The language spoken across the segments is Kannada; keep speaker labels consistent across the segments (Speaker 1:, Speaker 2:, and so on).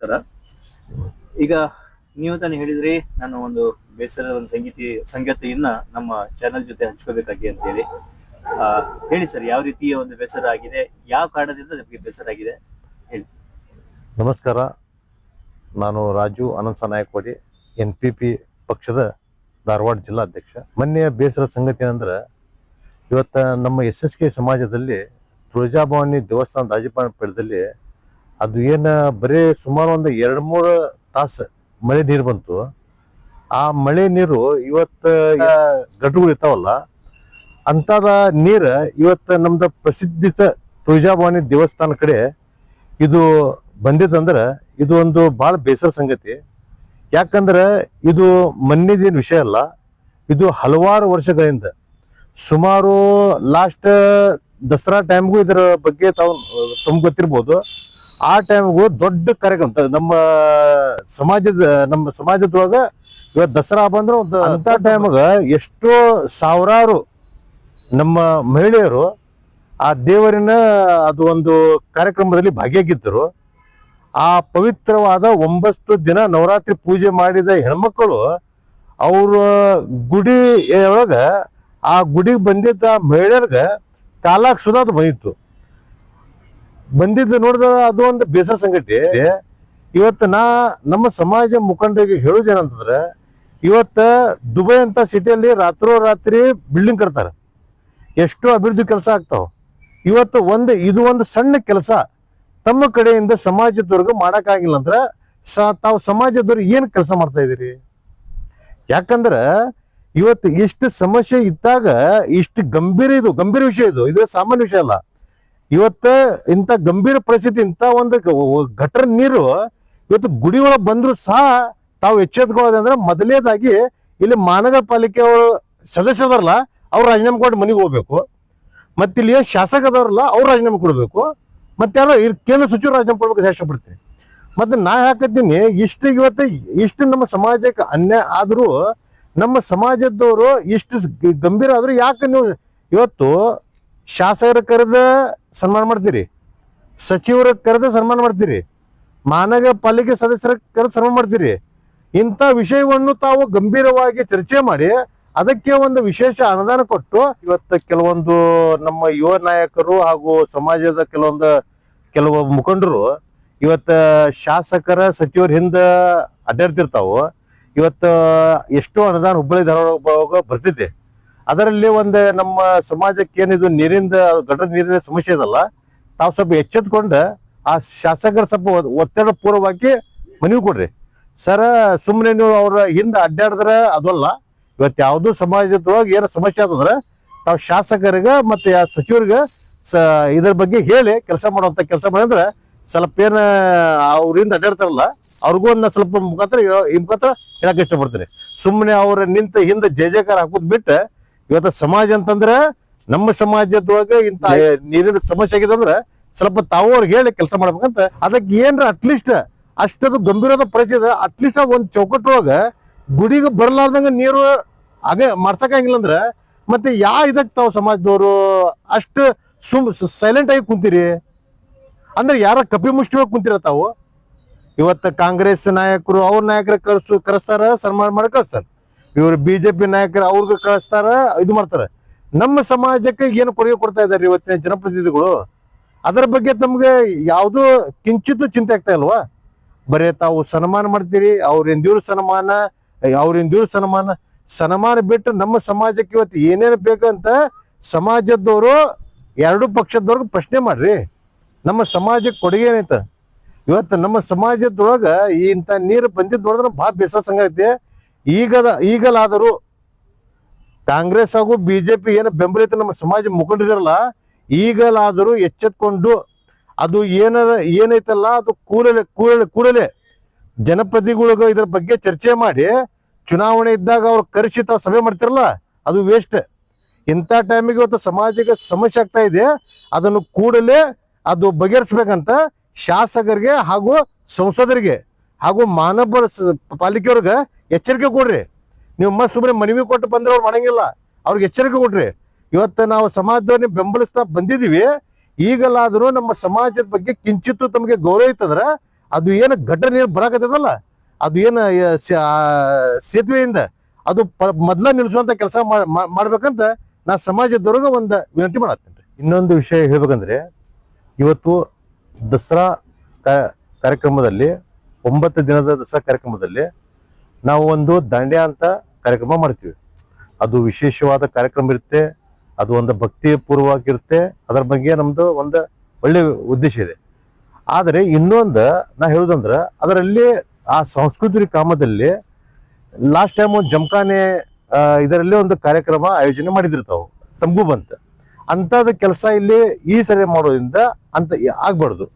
Speaker 1: ನಮಸ್ಕಾರ. ಈಗ ನೀವು ತಾನೇ ಹೇಳಿದ್ರಿ ನಾನು ಒಂದು ಬೇಸರದ ಒಂದು ಸಂಗೀತಿ ಸಂಗತಿಯನ್ನ ನಮ್ಮ ಚಾನೆಲ್ ಜೊತೆ ಹಂಚ್ಕೋಬೇಕಾಗಿ ಅಂತೇಳಿ. ಆ, ಹೇಳಿ ಸರ್ ಯಾವ ರೀತಿಯ ಒಂದು ಬೇಸರ ಆಗಿದೆ ಯಾವ ಕಾರಣದಿಂದ ನಿಮಗೆ ಬೇಸರ ಆಗಿದೆ? ಹೇಳಿ.
Speaker 2: ನಮಸ್ಕಾರ. ನಾನು Raju Ananta Nayakwadi N P P ಪಕ್ಷದ ಧಾರವಾಡ ಜಿಲ್ಲಾಧ್ಯಕ್ಷ ಮೊನ್ನೆ ಬೇಸರ ಸಂಗತಿ ಏನಂದ್ರೆ ಇವತ್ತ ನಮ್ಮ ಎಸ್ ಎಸ್ ಕೆ ಸಮಾಜದಲ್ಲಿ ತುಳಜಾಭವಾನಿ ದೇವಸ್ಥಾನ ರಾಜಪಾಲನ ಪೀಠದಲ್ಲಿ ಅದು ಏನು ಬರೀ ಸುಮಾರು ಒಂದು ಎರಡು ಮೂರು ತಾಸು ಮಳೆ ನೀರು ಬಂತು. ಆ ಮಳೆ ನೀರು ಇವತ್ತು ಗಡ್ಡುಗಳು ಇರ್ತಾವಲ್ಲ, ಅಂತದ ನೀರು ಇವತ್ತು ನಮ್ದು ಪ್ರಸಿದ್ಧಿತ ತುಳಜಾಭವಾನಿ ದೇವಸ್ಥಾನ ಕಡೆ ಇದು ಬಂದಿತ್ತಂದ್ರ ಇದು ಒಂದು ಬಹಳ ಬೇಸರ ಸಂಗತಿ. ಯಾಕಂದ್ರೆ ಇದು ಮನ್ನಿದೇನು ವಿಷಯ ಅಲ್ಲ, ಇದು ಹಲವಾರು ವರ್ಷಗಳಿಂದ ಸುಮಾರು ಲಾಸ್ಟ್ ದಸರಾ ಟೈಮ್ಗೂ ಇದರ ಬಗ್ಗೆ ತಾವು ತುಂಬ ಗೊತ್ತಿರ್ಬೋದು. ಆ ಟೈಮ್ಗೂ ದೊಡ್ಡ ಕಾರ್ಯಕ್ರಮ. ನಮ್ಮ ಸಮಾಜದ ನಮ್ಮ ಸಮಾಜದೊಳಗ ಇವತ್ತು ದಸರಾ ಬಂದ್ರೆ ಒಂದು ಅಂತ ಟೈಮ್ಗ ಎಷ್ಟೋ ಸಾವಿರಾರು ನಮ್ಮ ಮಹಿಳೆಯರು ಆ ದೇವರಿನ ಅದು ಒಂದು ಕಾರ್ಯಕ್ರಮದಲ್ಲಿ ಭಾಗಿಯಾಗಿದ್ದರು. ಆ ಪವಿತ್ರವಾದ ಒಂಬತ್ತು ದಿನ ನವರಾತ್ರಿ ಪೂಜೆ ಮಾಡಿದ ಹೆಣ್ಮಕ್ಕಳು ಅವ್ರ ಗುಡಿ ಒಳಗ ಆ ಗುಡಿಗೆ ಬಂದಿದ್ದ ಮಹಿಳೆಯರ್ಗ ಕಾಲಾಗ್ ಸುಧಾದು ಬಂದಿತ್ತು. ಬಂದಿದ್ದು ನೋಡಿದ ಅದು ಒಂದು ಬೇಸರ ಸಂಗತಿ. ಇವತ್ತು ನಾ ನಮ್ಮ ಸಮಾಜ ಮುಖಂಡರಿಗೆ ಹೇಳುದೇನಂತಂದ್ರೆ ಇವತ್ತ ದುಬೈ ಅಂತ ಸಿಟಿಯಲ್ಲಿ ರಾತ್ರೋರಾತ್ರಿ ಬಿಲ್ಡಿಂಗ್ ಕಟ್ತಾರೆ. ಎಷ್ಟೋ ಅಭಿವೃದ್ಧಿ ಕೆಲಸ ಆಗ್ತಾವ. ಇವತ್ತು ಒಂದು, ಇದು ಒಂದು ಸಣ್ಣ ಕೆಲಸ. ತಮ್ಮ ಕಡೆಯಿಂದ ಸಮಾಜದವ್ರಿಗೆ ಮಾಡಕ್ಕಾಗಿಲ್ಲ ಅಂದ್ರ ಸ, ತಾವು ಸಮಾಜದವ್ರು ಏನು ಕೆಲಸ ಮಾಡ್ತಾ ಇದೀರಿ ಯಾಕಂದ್ರ ಇವತ್ತು ಇಷ್ಟು ಸಮಸ್ಯೆ ಇದ್ದಾಗ ಇಷ್ಟು ಗಂಭೀರ ಇದು, ಗಂಭೀರ ವಿಷಯ ಇದು. ಇದು ಸಾಮಾನ್ಯ ವಿಷಯ ಅಲ್ಲ. ಇವತ್ತ ಇಂಥ ಗಂಭೀರ ಪರಿಸ್ಥಿತಿ ಇಂಥ ಒಂದು ಘಟರ ನೀರು ಇವತ್ತು ಗುಡಿ ಒಳಗೆ ಬಂದ್ರು ಸಹ ತಾವು ಎಚ್ಚೆತ್ಕೊಳ್ಳೋದಂದ್ರೆ ಮೊದಲನೇದಾಗಿ ಇಲ್ಲಿ ಮಹಾನಗರ ಪಾಲಿಕೆ ಸದಸ್ಯರಲ್ಲ ಅವ್ರು ರಾಜೀನಾಮೆ ಕೊಟ್ಟು ಮನೆಗೆ ಹೋಗ್ಬೇಕು. ಮತ್ತೆ ಇಲ್ಲಿ ಏನ್ ಶಾಸಕ ಅದಾರಲ್ಲ, ಅವ್ರು ರಾಜೀನಾಮೆ ಕೊಡಬೇಕು. ಮತ್ತೆ ಯಾರೋ ಇಲ್ಲಿ ಕೇಂದ್ರ ಸಚಿವರು ರಾಜೀನಾಮೆ ಕೊಡ್ಬೇಕು ಇಷ್ಟಪಡ್ತೀನಿ. ಮತ್ತೆ ನಾ ಹಾಕತ್ತೀನಿ ಇಷ್ಟು ಇವತ್ತು ಇಷ್ಟು ನಮ್ಮ ಸಮಾಜಕ್ಕೆ ಅನ್ಯಾಯ ಆದರೂ, ನಮ್ಮ ಸಮಾಜದವರು ಇಷ್ಟು ಗಂಭೀರ ಆದರೂ ಯಾಕೆ ನೀವು ಇವತ್ತು ಶಾಸಕರ ಕರೆದ ಸನ್ಮಾನ ಮಾಡ್ತೀರಿ? ಸಚಿವರ ಕರೆದ ಸನ್ಮಾನ ಮಾಡ್ತೀರಿ? ಮಹಾನಗರ ಪಾಲಿಕೆ ಸದಸ್ಯರ ಕರೆದು ಸನ್ಮಾನ ಮಾಡ್ತೀರಿ? ಇಂಥ ವಿಷಯವನ್ನು ತಾವು ಗಂಭೀರವಾಗಿ ಚರ್ಚೆ ಮಾಡಿ ಅದಕ್ಕೆ ಒಂದು ವಿಶೇಷ ಅನುದಾನ ಕೊಟ್ಟು ಇವತ್ತು ಕೆಲವೊಂದು ನಮ್ಮ ಯುವ ನಾಯಕರು ಹಾಗೂ ಸಮಾಜದ ಕೆಲವೊಂದು ಕೆಲವು ಮುಖಂಡರು ಇವತ್ತು ಶಾಸಕರ ಸಚಿವರ ಹಿಂದೆ ಅಡ್ಡಾಡ್ತಿರ್ತಾವು. ಇವತ್ತು ಎಷ್ಟೋ ಅನುದಾನ ಹುಬ್ಬಳ್ಳಿ ಧಾರವಾಡ ಬರ್ತೈತೆ. ಅದರಲ್ಲಿ ಒಂದು ನಮ್ಮ ಸಮಾಜಕ್ಕೆ ಏನಿದು ನೀರಿಂದ ಗಟರ ನೀರಿನ ಸಮಸ್ಯೆ ಇದಲ್ಲ, ತಾವು ಸ್ವಲ್ಪ ಎಚ್ಚೆತ್ಕೊಂಡು ಆ ಶಾಸಕರ ಸ್ವಲ್ಪ ಒತ್ತಡ ಪೂರ್ವವಾಗಿ ಮನವಿ ಕೊಡ್ರಿ. ಸರ ಸುಮ್ಮನೆ ನೀವು ಅವ್ರ ಹಿಂದೆ ಅಡ್ಡಾಡಿದ್ರೆ ಅದಲ್ಲ ಇವತ್ತು ಯಾವುದೋ ಸಮಾಜದೊಳಗೆ ಏನೋ ಸಮಸ್ಯೆ ಆದ್ರೆ ತಾವು ಶಾಸಕರಿಗೆ ಮತ್ತೆ ಸಚಿವರಿಗೆ ಸ, ಇದ್ರ ಬಗ್ಗೆ ಹೇಳಿ ಕೆಲಸ ಮಾಡುವಂಥ ಕೆಲಸ ಮಾಡಿದ್ರೆ ಸ್ವಲ್ಪ ಏನು ಅವ್ರಿಂದ ಅಡ್ಡಾಡ್ತಾರಲ್ಲ, ಅವ್ರಿಗೂ ಒಂದು ಸ್ವಲ್ಪ ಮುಖಾಂತರ ಈ ಮುಖಾಂತರ ಹೇಳಕ್ಕೆ ಇಷ್ಟಪಡ್ತೀನಿ. ಸುಮ್ಮನೆ ಅವ್ರ ನಿಂತ ಹಿಂದೆ ಜಯ ಜಯಕಾರ ಹಾಕೋದು ಬಿಟ್ಟು ಇವತ್ತು ಸಮಾಜ ಅಂತಂದ್ರೆ ನಮ್ಮ ಸಮಾಜದೊಳಗೆ ಇಂತ ನೀರಿನ ಸಮಸ್ಯೆ ಆಗಿದೆ ಅಂದ್ರೆ ಸ್ವಲ್ಪ ತಾವು ಅವ್ರಿಗೆ ಹೇಳಿ ಕೆಲಸ ಮಾಡ್ಬೇಕಂತ. ಅದಕ್ಕೆ ಏನ್ರ ಅಟ್ಲೀಸ್ಟ್ ಅಷ್ಟದು ಗಂಭೀರವಾದ ಪರಿಸ್ಥಿತಿ ಅಟ್ಲೀಸ್ಟ್ ಒಂದ್ ಚೌಕಟ್ಟೊಳಗ ಗುಡಿಗೆ ಬರ್ಲಾರ್ದಂಗ ನೀರು ಹಾಗೆ ಮಾಡ್ಸಕ್ಕಾಗಿಲ್ಲ ಅಂದ್ರೆ ಮತ್ತೆ ಯಾ ಇದಕ್ ತಾವು ಸಮಾಜದವರು ಅಷ್ಟು ಸುಮ್ ಸೈಲೆಂಟ್ ಆಗಿ ಕುಂತೀರಿ? ಅಂದ್ರೆ ಯಾರ ಕಪಿ ಮುಷ್ಟಿ ಕುಂತಿರ ತಾವು? ಇವತ್ತು ಕಾಂಗ್ರೆಸ್ ನಾಯಕರು ಅವ್ರ ನಾಯಕರ ಕರ್ಸು ಕರೆಸ್ತಾರ ಸನ್ಮಾನ ಮಾಡಿ ಕಳಿಸ್ತಾರ ಇವ್ರು ಬಿಜೆಪಿ ನಾಯಕರು ಅವ್ರಿಗೆ ಕಳಿಸ್ತಾರ, ಇದು ಮಾಡ್ತಾರೆ. ನಮ್ಮ ಸಮಾಜಕ್ಕೆ ಏನು ಕೊಡುಗೆ ಕೊಡ್ತಾ ಇದಾರೆ ಇವತ್ತಿನ ಜನಪ್ರತಿನಿಧಿಗಳು? ಅದರ ಬಗ್ಗೆ ತಮ್ಗೆ ಯಾವ್ದು ಕಿಂಚಿತ್ತು ಚಿಂತೆ ಆಗ್ತಾ ಇಲ್ವಾ? ಬರೀ ತಾವು ಸನ್ಮಾನ ಮಾಡ್ತೀರಿ ಅವ್ರಿಂದ ಸನ್ಮಾನ ಅವ್ರಿಂದ ಸನ್ಮಾನ. ಸನ್ಮಾನ ಬಿಟ್ಟು ನಮ್ಮ ಸಮಾಜಕ್ಕೆ ಇವತ್ತು ಏನೇನು ಬೇಕಂತ ಸಮಾಜದವರು, ಎರಡು ಪಕ್ಷದವ್ರಿಗೆ ಪ್ರಶ್ನೆ ಮಾಡ್ರಿ. ನಮ್ಮ ಸಮಾಜಕ್ಕೆ ಕೊಡುಗೆ ಏನೈತ? ಇವತ್ತು ನಮ್ಮ ಸಮಾಜದೊಳಗ ಇಂಥ ನೀರು ಬಂದಿದ್ದು ನೋಡಿದ್ರೆ ಭಾಳ ಬೇಸರ ಸಂಗತಿ. ಈಗದ ಈಗಲಾದರೂ ಕಾಂಗ್ರೆಸ್ ಹಾಗೂ ಬಿಜೆಪಿ ಏನು ಬೆಂಬಲಿತ ನಮ್ಮ ಸಮಾಜ ಮುಖಂಡರಿದಾರಲ್ಲ ಈಗಲಾದರೂ ಎಚ್ಚೆತ್ಕೊಂಡು ಅದು ಏನ ಏನೈತಲ್ಲ, ಅದು ಕೂಡಲೇ ಕೂಡಲೇ ಕೂಡಲೇ ಜನಪ್ರತಿನಿಧಿಗಳಿಗೆ ಇದ್ರ ಬಗ್ಗೆ ಚರ್ಚೆ ಮಾಡಿ, ಚುನಾವಣೆ ಇದ್ದಾಗ ಅವ್ರು ಕರೆಸಿ ತಾವು ಸಭೆ ಮಾಡ್ತಿರಲ್ಲ, ಅದು ವೇಸ್ಟ್ ಇಂಥ ಟೈಮಿಗೆ ಇವತ್ತು ಸಮಾಜಕ್ಕೆ ಸಮಸ್ಯೆ ಆಗ್ತಾ ಇದೆ, ಅದನ್ನು ಕೂಡಲೇ ಅದು ಬಗೆಹರಿಸ್ಬೇಕಂತ ಶಾಸಕರಿಗೆ ಹಾಗೂ ಸಂಸದರಿಗೆ ಹಾಗೂ ಮಾನವ ಪಾಲಿಕೆಯವ್ರಿಗೆ ಎಚ್ಚರಿಕೆ ಕೊಡ್ರಿ. ನೀವು ಮತ್ತೆ ಸುಮ್ಮನೆ ಮನವಿ ಕೊಟ್ಟು ಬಂದ್ರೆ ಅವ್ರು ಮಾಡಂಗಿಲ್ಲ. ಅವ್ರಿಗೆ ಎಚ್ಚರಿಕೆ ಕೊಡ್ರಿ. ಇವತ್ತು ನಾವು ಸಮಾಜದವ್ರನ್ನ ಬೆಂಬಲಿಸ್ತಾ ಬಂದಿದೀವಿ ಈಗಲಾದರೂ ನಮ್ಮ ಸಮಾಜದ ಬಗ್ಗೆ ಕಿಂಚಿತ್ತು ತಮಗೆ ಗೌರವ ಇತ್ತದ್ರ ಅದು ಏನು ಘಟನೆ ಬರಕತ್ತದಲ್ಲ? ಅದು ಏನು ಸೇತುವೆಯಿಂದ ಅದು ಪ, ಮೊದ್ಲ ನಿಲ್ಸುವಂತ ಕೆಲಸ ಮಾಡ್ಬೇಕಂತ ನಾ ಸಮಾಜದವ್ರಿಗೆ ಒಂದು ವಿನಂತಿ ಮಾಡತ್ತೇನೆ ಇನ್ನೊಂದು ವಿಷಯ ಹೇಳ್ಬೇಕಂದ್ರೆ, ಇವತ್ತು ದಸರಾ ಕಾರ್ಯಕ್ರಮದಲ್ಲಿ, ಒಂಬತ್ತು ದಿನದ ದಸರಾ ಕಾರ್ಯಕ್ರಮದಲ್ಲಿ ನಾವು ಒಂದು ದಾಂಡ್ಯ ಅಂತ ಕಾರ್ಯಕ್ರಮ ಮಾಡ್ತೀವಿ. ಅದು ವಿಶೇಷವಾದ ಕಾರ್ಯಕ್ರಮ ಇರುತ್ತೆ. ಅದು ಒಂದು ಭಕ್ತಿ ಪೂರ್ವವಾಗಿರುತ್ತೆ ಅದರ ಬಗ್ಗೆ ನಮ್ದು ಒಂದು ಒಳ್ಳೆ ಉದ್ದೇಶ ಇದೆ. ಆದರೆ ಇನ್ನೊಂದು ನಾ ಹೇಳೋದಂದ್ರೆ ಅದರಲ್ಲಿ ಆ ಸಾಂಸ್ಕೃತಿಕ ಕಾಮದಲ್ಲಿ ಲಾಸ್ಟ್ ಟೈಮ್ ಒಂದು ಜಮಖಾನೆ ಇದರಲ್ಲಿ ಒಂದು ಕಾರ್ಯಕ್ರಮ ಆಯೋಜನೆ ಮಾಡಿದಿರ್ತಾವೆ. ತಂಬು ಬಂತ. ಅಂತದ ಕೆಲಸ ಇಲ್ಲಿ ಈ ಸರಿ ಮಾಡೋದ್ರಿಂದ ಅಂತ ಆಗ್ಬಾರ್ದು.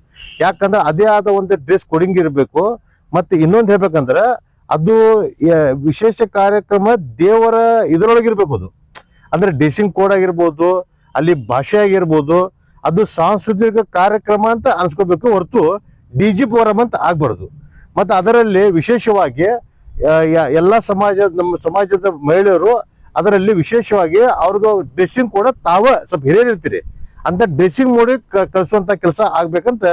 Speaker 2: ಯಾಕಂದ್ರೆ ಅದೇ ಆದ ಒಂದು ಡ್ರೆಸ್ ಕೊಡಿಂಗ್ ಇರಬೇಕು. ಮತ್ತೆ ಇನ್ನೊಂದು ಹೇಳ್ಬೇಕಂದ್ರ ಅದು ವಿಶೇಷ ಕಾರ್ಯಕ್ರಮ ದೇವರ ಇದರೊಳಗಿರ್ಬೇಕು ಅದು. ಅಂದ್ರೆ ಡ್ರೆಸ್ಸಿಂಗ್ ಕೋಡ್ ಆಗಿರ್ಬೋದು, ಅಲ್ಲಿ ಭಾಷೆ ಆಗಿರ್ಬೋದು, ಅದು ಸಾಂಸ್ಕೃತಿಕ ಕಾರ್ಯಕ್ರಮ ಅಂತ ಅನ್ಸ್ಕೋಬೇಕು ಹೊರತು ಡಿ ಜಿ ಫೋರಂ ಅಂತ ಆಗ್ಬಾರ್ದು. ಮತ್ತು ಅದರಲ್ಲಿ ವಿಶೇಷವಾಗಿ ಎಲ್ಲ ಸಮಾಜ, ನಮ್ಮ ಸಮಾಜದ ಮಹಿಳೆಯರು ಅದರಲ್ಲಿ ವಿಶೇಷವಾಗಿ ಅವ್ರಿಗೆ ಡ್ರೆಸ್ಸಿಂಗ್ ಕೂಡ ತಾವ ಸ್ವಲ್ಪ ಹಿರಿಯರಿರ್ತೀರಿ ಅಂತ ಡ್ರೆಸ್ಸಿಂಗ್ ನೋಡಿ ಕ- ಕಳ್ಸುವಂತ ಕೆಲಸ ಆಗ್ಬೇಕಂತ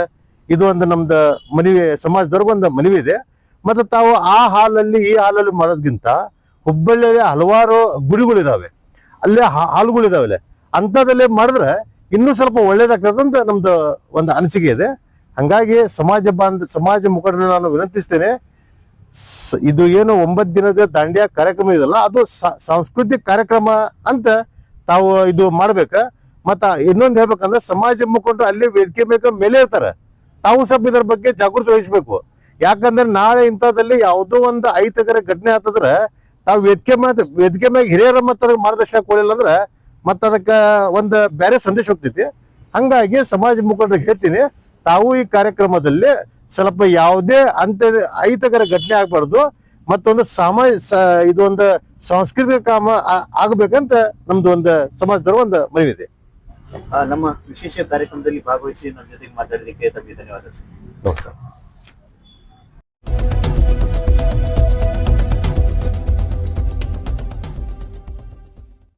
Speaker 2: ಇದು ಒಂದು ನಮ್ದು ಮನವಿ, ಸಮಾಜದವ್ರಿಗೊಂದು ಮನವಿ ಇದೆ. ಮತ್ತೆ ತಾವು ಆ ಹಾಲಲ್ಲಿ, ಈ ಹಾಲಲ್ಲಿ ಮಾಡೋದ್ಗಿಂತ ಹುಬ್ಬಳ್ಳಿಯಲ್ಲಿ ಹಲವಾರು ಗುಡಿಗಳಿದಾವೆ. ಅಲ್ಲೇ ಹಾ- ಅಂಥದ್ದಲ್ಲೇ ಮಾಡಿದ್ರೆ ಇನ್ನೂ ಸ್ವಲ್ಪ ಒಳ್ಳೇದಾಗ್ತದೆ ಅಂತ ನಮ್ದು ಒಂದು ಅನಿಸಿಕೆ ಇದೆ. ಹಂಗಾಗಿ ಸಮಾಜ ಬಾಂಧ, ಸಮಾಜ ಮುಖಂಡರು ನಾನು ವಿನಂತಿಸ್ತೇನೆ. ಇದು ಏನು ಒಂಬತ್ತು ದಿನದ ದಾಂಡ್ಯ ಕಾರ್ಯಕ್ರಮ ಇದಲ್ಲ, ಅದು ಸಾಂಸ್ಕೃತಿಕ ಕಾರ್ಯಕ್ರಮ ಅಂತ ತಾವು ಇದು ಮಾಡ್ಬೇಕ. ಮತ್ತ ಇನ್ನೊಂದು ಹೇಳ್ಬೇಕಂದ್ರೆ ಸಮಾಜ ಮುಖಂಡರು ಅಲ್ಲಿ ವೇದಿಕೆ ಮೇಲೆ ಇರ್ತಾರೆ ತಾವು ಸ್ವಲ್ಪ ಇದ್ರ ಬಗ್ಗೆ ಜಾಗೃತಿ ವಹಿಸ್ಬೇಕು. ಯಾಕಂದ್ರೆ ನಾಳೆ ಇಂಥದ್ದಲ್ಲಿ ಯಾವುದೋ ಒಂದು ಐತಗರ ಘಟನೆ ಆತಂದ್ರೆ ತಾವು ವೇದಿಕೆ ಮಾತು ವೇದಿಕೆ ಮ್ಯಾಗ ಹಿರಿಯರ ಮತ್ತ ಮಾರ್ಗದರ್ಶನ ಕೊಡಲಿಲ್ಲ ಅಂದ್ರೆ ಮತ್ತ ಅದಕ್ಕ ಒಂದು ಬೇರೆ ಸಂದೇಶ ಹೋಗ್ತೈತಿ. ಹಂಗಾಗಿ ಸಮಾಜ ಮುಖಂಡರಿಗೆ ಹೇಳ್ತೀನಿ ತಾವು ಈ ಕಾರ್ಯಕ್ರಮದಲ್ಲಿ ಸ್ವಲ್ಪ ಯಾವುದೇ ಅಂತ ಐತಕರ ಘಟನೆ ಆಗ್ಬಾರ್ದು ಮತ್ತೊಂದು ಸಮಾಜ ಇದೊಂದು ಸಾಂಸ್ಕೃತಿಕ ಕಾಮ ಆಗಬೇಕಂತ ನಮ್ದು ಒಂದು ಸಮಾಜದವ್ರ ಒಂದು ಮನವಿ ಇದೆ.
Speaker 1: ನಮ್ಮ ವಿಶೇಷ ಕಾರ್ಯಕ್ರಮದಲ್ಲಿ ಭಾಗವಹಿಸಿ ನಮ್ಮ ಜೊತೆಗೆ ಮಾತಾಡೋದಕ್ಕೆ ತಮಗೆ ಧನ್ಯವಾದ
Speaker 2: ನಮಸ್ಕಾರ.